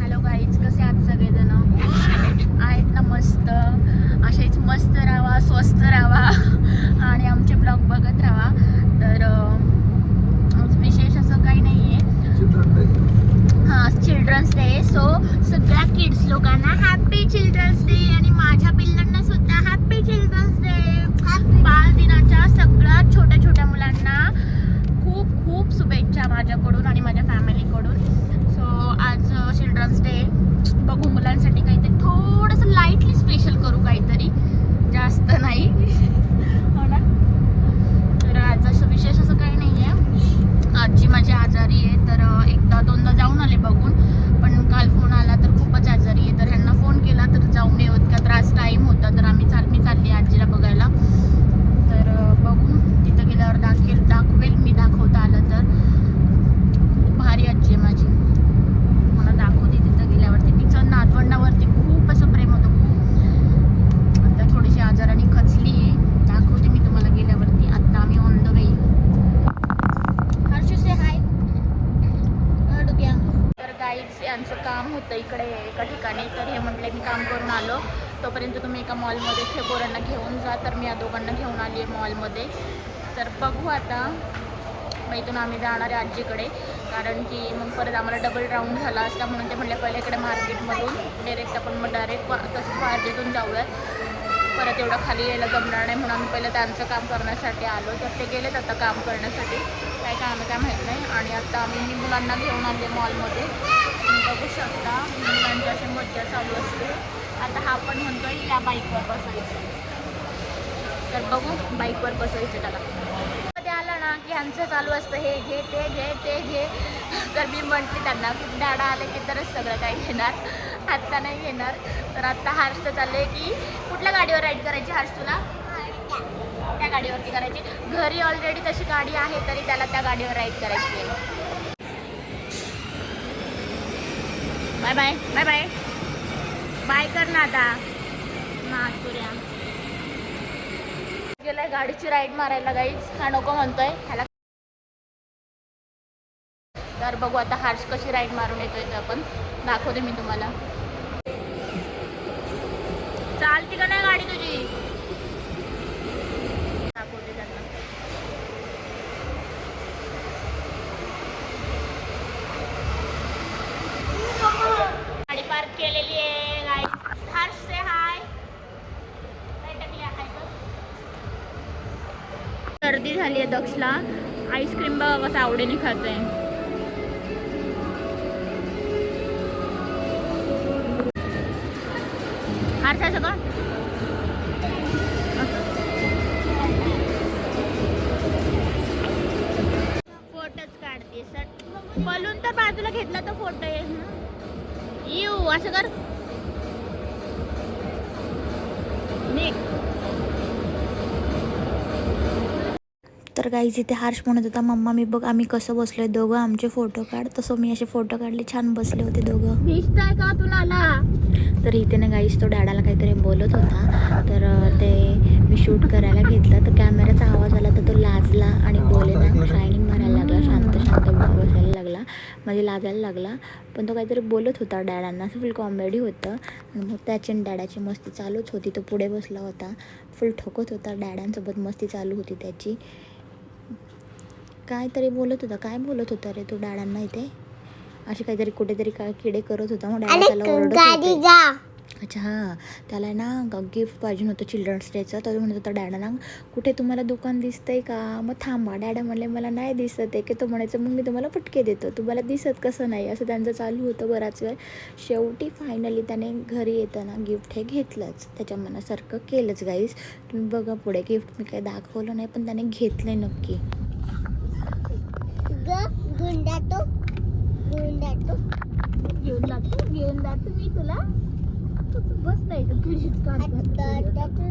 Hello guys कसे आहात सगळेजण? आहेत ना मस्त. असेच मस्त राहा स्वस्त राहा. आणि आमचे ब्लॉग बघत राहा. तर विशेष असं काही नाही आहे हां चिल्ड्रन्स डे सो सगळ्या किड्स लोकांना हॅपी चिल्ड्रन्स डे आणि माझ्या पिल्लांना सुद्धा हॅपी चिल्ड्रन्स डे बाल दिनाच्या सगळ्या छोट्या छोट्या खूप खूप शुभेच्छा माझ्याकडून आणि माझ्या फॅमिलीकडून सो आज uh, चिल्ड्रन्स डे बघू मुलांसाठी काहीतरी थोडं लाईटली स्पेशल करू काहीतरी जास्त नाही हो ना तर आज असं विशेष असं काही नाही आहे आजी माझी आजारी आहे तर अं, एकदा दोनदा जाऊन आले बघून पण काल फोन आला तर खूपच आजारी आहे तर ह्यांना फोन केला तर जाऊन नाही होत का तर आज टाईम होता तर आम्ही चाल मी चालली आजीला बघायला तर अं, बघू तिथं गेल्यावर दाखवेल दाखवेल मी दाखवता आलं तर खूप भारी आजी आहे माझी मला दाखवते तिथं गेल्यावरती तिचं नातवंडावरती खूप असं प्रेम होतं खूप आता थोडीशी आजाराने खचली आहे दाखवते मी तुम्हाला गेल्यावरती आता आम्ही ऑन द वे हर्षू से हाय तर गाईज यांचं काम होतं इकडे एका ठिकाणी. तर हे म्हटलं मी काम करून आलो. तोपर्यंत तुम्ही एका मॉलमध्ये ते पोरांना घेऊन जा. तर मी या दोघांना घेऊन आली आहे मॉलमध्ये. तर बघू आता. मग इथून आम्ही जाणार आहे आजीकडे. कारण की मग परत आम्हाला डबल राऊंड झाला असता. म्हणून ते म्हणले पहिले इकडे मार्केटमधून डायरेक्ट आपण मग डायरेक्ट तसंच मार्केटून जाऊयात. परत एवढं खाली यायला जमणार नाही. म्हणून आम्ही पहिलं त्यांचं काम करण्यासाठी आलो. तर ते गेलेत आता काम करण्यासाठी. काय काय काय माहीत नाही. आणि आता आम्ही मी मुलांना घेऊन आले मॉलमध्ये. तुम्ही बघू शकता. मुलांची अशी मज्जा चालू असते. आता हा पण म्हणतोय या बाईकवर बसायचं. तर बघू बाईकवर बसायचं त्याला. मध्ये आला ना की ह्यांचं चालू असतं. हे घे ते घे ते घे. तर मी म्हटली त्यांना की डाडा आले की तरच सगळं काही घेणार? आत्ता नाही घेणार. तर आत्ता हर्ष तर चाललंय की कुठल्या गाडीवर राईड करायची हर्ष तुला? त्या गाडीवरती करायची. घरी ऑलरेडी तशी गाडी आहे तरी त्याला त्या गाडीवर राईड करायची आहे. Bye bye bye bye bye कर ना आता नागपुऱ्या गेलाय गाडीची राईड मारायला गाईच हा नको म्हणतोय. ह्याला तर बघू आता हार्श कशी राईड मारून येतोय तर आपण. दाखवते मी तुम्हाला चालती का नाही गाडी तुझी दाखवते त्यांना गाडी पार्क केलेली आहे गाडी हर्ष से हाय काय टाकली हाय बघ सर्दी झाली आहे दक्षला आईस्क्रीम बघा कसं आवडीने खातोय हार खायचं का फोटोच काढते सर. बलून तर बाजूला घेतला तर फोटो येऊ असं कर. निघ. तर गाईज इथे हर्ष म्हणत होता मम्मा मी बघ आम्ही कसं बसलोय दोघं आमचे फोटो काढ. तसं मी असे फोटो काढले छान बसले होते दोघं. दिसतंय का तुला तर इथे ना गाईज तो डॅडाला काहीतरी बोलत होता. तर ते मी शूट करायला घेतलं तर कॅमेराचा आवाज आला तर तो लाजला आणि बोले ना शायनिंग मारायला लागला शांत शांत बसायला लागला म्हणजे लाजायला लागला. पण तो काहीतरी बोलत होता डॅडांना असं फुल कॉमेडी होतं. आणि मग त्याची आणि डॅडाची मस्ती चालूच होती तो पुढे बसला होता. फुल ठोकत होता डॅडांसोबत मस्ती चालू होती त्याची. काय तरी बोलत होता. काय बोलत होता रे तू डॅडांना इथे? असे काहीतरी कुठेतरी काय किडे करत होता. मग डॅडा त्याला ओरडत. अच्छा हां. त्याला ना गिफ्ट पाहिजे होतं चिल्ड्रन्स डेचं तर म्हणत होता डॅडांना कुठे तुम्हाला दुकान दिसतंय का? मग थांबा. डॅडा म्हणले मला नाही दिसत आहे. की तो म्हणायचं मग मी तुम्हाला फटके देतो. तुम्हाला दिसत कसं नाही? असं त्यांचं चालू होतं बराच वेळ. शेवटी फायनली त्याने घरी येताना गिफ्ट हे घेतलंच. त्याच्या मनासारखं केलंच गाईस तुम्ही बघा पुढे. गिफ्ट मी काही दाखवलं नाही पण त्याने घेतलंय नक्की. घेऊन जातो घेऊन जातो मी तुला. बस नाही तुझीच काढतो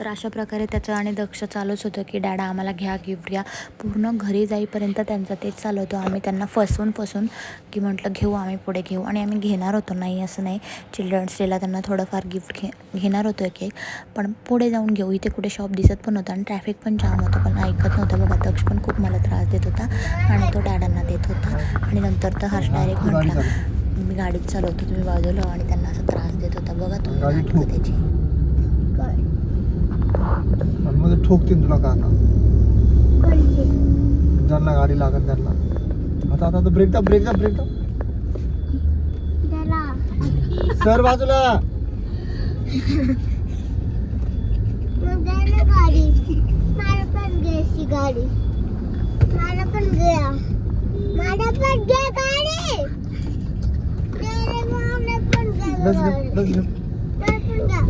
तर अशा प्रकारे त्याचं आणि दक्ष चालूच होतं की डॅडा आम्हाला घ्या गिफ्ट घ्या. पूर्ण घरी जाईपर्यंत त्यांचं तेच चालू होतं. आम्ही त्यांना फसवून फसवून की म्हटलं घेऊ आम्ही पुढे घेऊ. आणि आम्ही घेणार होतो. नाही असं नाही. चिल्ड्रन्स डेला त्यांना थोडंफार गिफ्ट घे घेणार होतो एक एक. पण पुढे जाऊन घेऊ. इथे कुठे शॉप दिसत पण होतं आणि ट्रॅफिक पण जाम होतं. पण ऐकत नव्हतं. बघा दक्ष पण खूप मला त्रास देत होता आणि तो डॅडांना देत होता. आणि नंतर तर हर्ष डायरेक्ट म्हटला मी गाडीत चालवतो. तुम्ही बाजूला आणि त्यांना असं त्रास देत होता. बघा तुम्ही. त्याची. आणि मग ठोकतील तुला का आता? ज्यांना गाडी लागत त्यांना. आता आता ब्रेक दा ब्रेक दा ब्रेक दा सर बाजूला. गाडी. मला पण गाडी. मला पण घ्या. गाडी. दे रे मला पण घ्या बस गाडी. घे बस घे मला पण घ्या.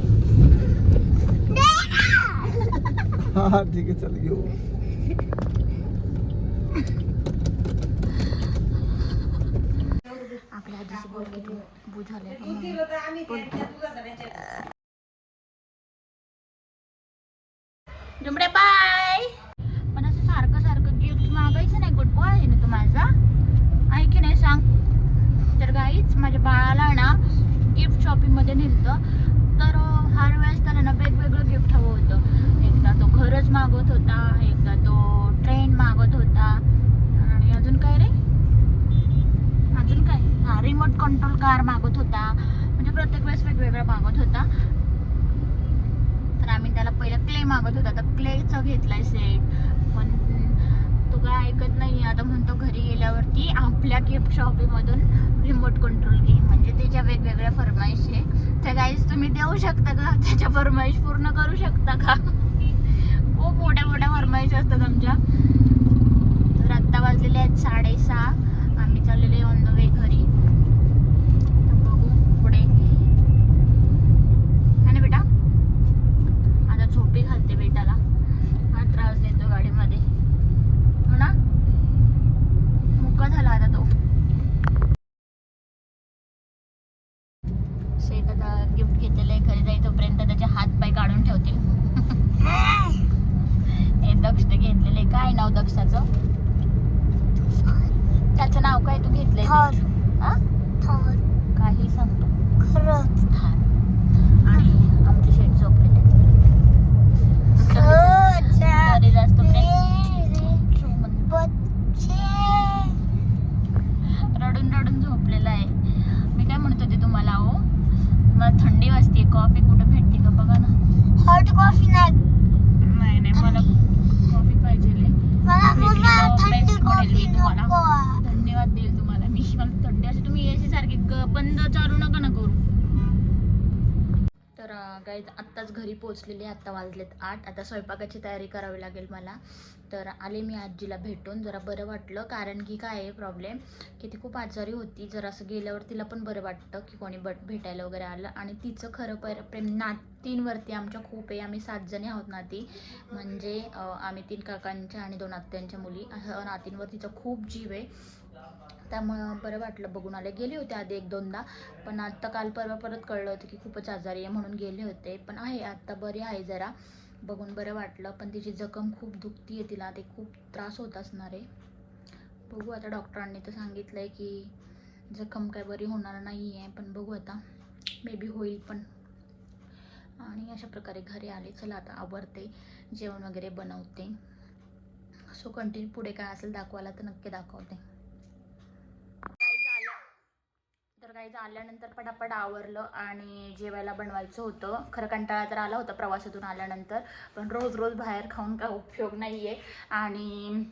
दे ना. हा ठीक आहे चल घेऊ. आपल्या बोल किती बाय पण असं सारखं सारखं गिफ्ट मागायचं नाही गुड बॉय आहे ना तू माझा. आहे की नाही सांग? तर गाईच माझ्या बाळाला ना गिफ्ट शॉपिंगमध्ये नेलतं. तर हर वेळेस त्याला ना वेगवेगळं गिफ्ट हवं होतं. घरच मागवत होता एकदा तो ट्रेन मागवत होता. आणि अजून काय रे? अजून काय? हा रिमोट कंट्रोल कार मागवत होता. म्हणजे प्रत्येक वेळेस वेगवेगळा मागवत होता. तर आम्ही त्याला पहिलं क्ले मागत होता. तर क्लेचं घेतलाय सेट पण तो काय ऐकत नाही आता म्हणतो घरी गेल्यावरती आपल्या गिफ्ट शॉपीमधून रिमोट कंट्रोल घे. म्हणजे त्याच्या वेगवेगळ्या फरमाईश. आहे तर गाईज तुम्ही देऊ शकता का? त्याच्या फरमाईश पूर्ण करू शकता का? मोठ्या मोठ्या फरमाईश असतात आमच्या. तर आत्ता वाजलेले आहेत साडेसहा. आम्ही चाललेले ऑन द वे घरी. तर बघू पुढे. आणि ना बेटा? आता झोपी घालते बेटाला. हा त्रास देतो गाडीमध्ये. हो ना? मुका झाला आता तो. शेत आता गिफ्ट घेतलेलं आहे. घरी जाई तोपर्यंत त्याचे हात पाय काढून ठेवतील हे दक्ष घेतलेलं आहे काय नाव दक्षाचं? त्याचं नाव काय तू घेतलंय? हा? काही सांगतो. खरंच हा. आणि आमचे शेट झोपलेले खरंच. घरी जास्त रे, प्रेम रे, चुमन. बच्चे. रडून रडून झोपलेला आहे मी काय म्हणत होते तुम्हाला हो मला थंडी वाजते कॉफी कुठं भेटते का बघा ना हॉट कॉफी नाही नाही नाही मला कॉफी पाहिजे मला भेटली मला तर थंडी best म्हणेल कॉफी मी तुम्हाला. धन्यवाद देईल तुम्हाला. मी मला थंडी असे तुम्ही एसी सारखे ग- बंद चालू नका ना करू. गाईज आत्ताच घरी पोचलेली आहे. आत्ता वाजलेत आठ. आता स्वयंपाकाची तयारी करावी लागेल मला. तर आले मी आजीला भेटून. जरा बरं वाटलं. कारण की काय आहे प्रॉब्लेम की ती खूप आजारी होती. जर असं गेल्यावर तिला पण बरं वाटतं की कोणी बट भेटायला वगैरे आलं. आणि तिचं खरं पर प्रेम नातींवरती आमच्या खूप आहे. आम्ही सात जणी आहोत नाती. म्हणजे आम्ही तीन काकांच्या आणि दोन आत्यांच्या मुली. असं नातींवर तिचा खूप जीव आहे. त्यामुळं बरं वाटलं बघून. आले गेले होते आधी एक दोनदा पण आत्ता काल परवा परत कळलं होतं की खूपच आजारी आहे म्हणून गेले होते. पण आहे आत्ता बरी आहे जरा. बघून बरं वाटलं पण तिची जखम खूप दुखती आहे तिला. ते खूप त्रास होत असणार आहे. बघू आता डॉक्टरांनी तर सांगितलं आहे की जखम काय बरी होणार नाही आहे पण बघू आता. मे बी होईल पण. आणि अशा प्रकारे घरी आले. चला आता आवरते जेवण वगैरे बनवते. सो कंटिन्यू पुढे काय असेल दाखवायला तर नक्की दाखवते गाईज आलं तर काही आल्यानंतर पटापट आवरलं आणि जेवायला बनवायचं होतं. खरं कंटाळा तर आला होता प्रवासातून आल्यानंतर पण रोज रोज बाहेर खाऊन काय उपयोग नाही आहे आणि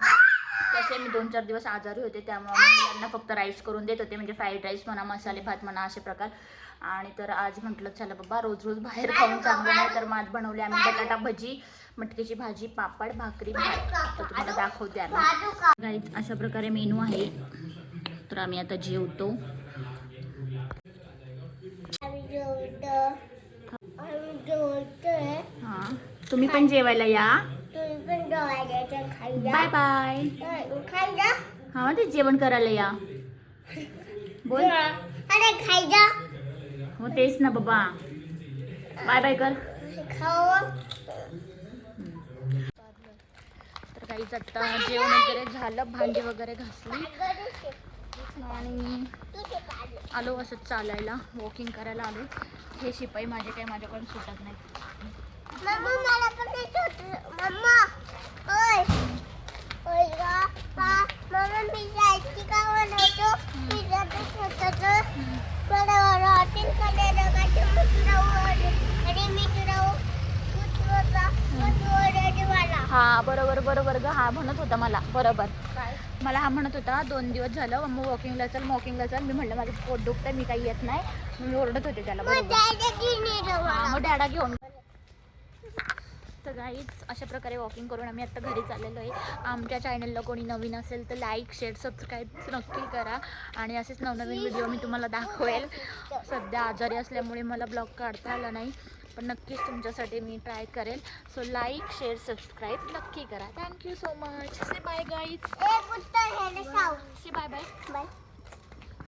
तसे मी दोन चार दिवस आजारी होते त्यामुळे मुलांना फक्त राईस करून देत होते म्हणजे फ्राईड राईस म्हणा मसाले भात म्हणा असे प्रकार. आणि तर आज म्हटलं चला बाबा रोज रोज बाहेर खाऊन चांगलं नाही तर मग आज बनवले आम्ही बटाटा भजी मटकीची भाजी पापड भाकरी भात. तुम्हाला दाखवते आम्ही. अशा प्रकारे मेनू आहे. तर आम्ही आता जेवतो. तुम्ही पण जेवायला या. Bye bye. हा ते जेवण करायला या. बोल. अरे खायजा हो तेच ना बाबा. बाय बाय कर. तर जेवण वगैरे झालं भांडी वगैरे घासली. आलो असंच चालायला वॉकिंग करायला आलो. हे शिपाई माझे काही माझ्याकडून सुटत नाही हा. बरोबर बरोबर ग. हा म्हणत होता मला. बरोबर. मला हा म्हणत होता दोन दिवस झालं मग वॉकिंगला चल वॉकिंगला चल. मी म्हटलं माझं पोट दुखतंय मी काही येत नाही. मी ओरडत होते त्याला मग डॅडी घेऊन तर गाईच अशा प्रकारे वॉकिंग करून आम्ही आता घरी चाललेलो आहे. आमच्या चॅनलला कोणी नवीन असेल तर लाईक शेअर सबस्क्राईब नक्की करा. आणि असेच नवनवीन व्हिडिओ मी तुम्हाला दाखवेल. सध्या आजारी असल्यामुळे मला ब्लॉग काढता आला नाही. पण नक्कीच तुमच्यासाठी मी ट्राय करेल. सो लाईक शेअर सबस्क्राईब नक्की करा. Thank you so much say bye guys say bye bye bye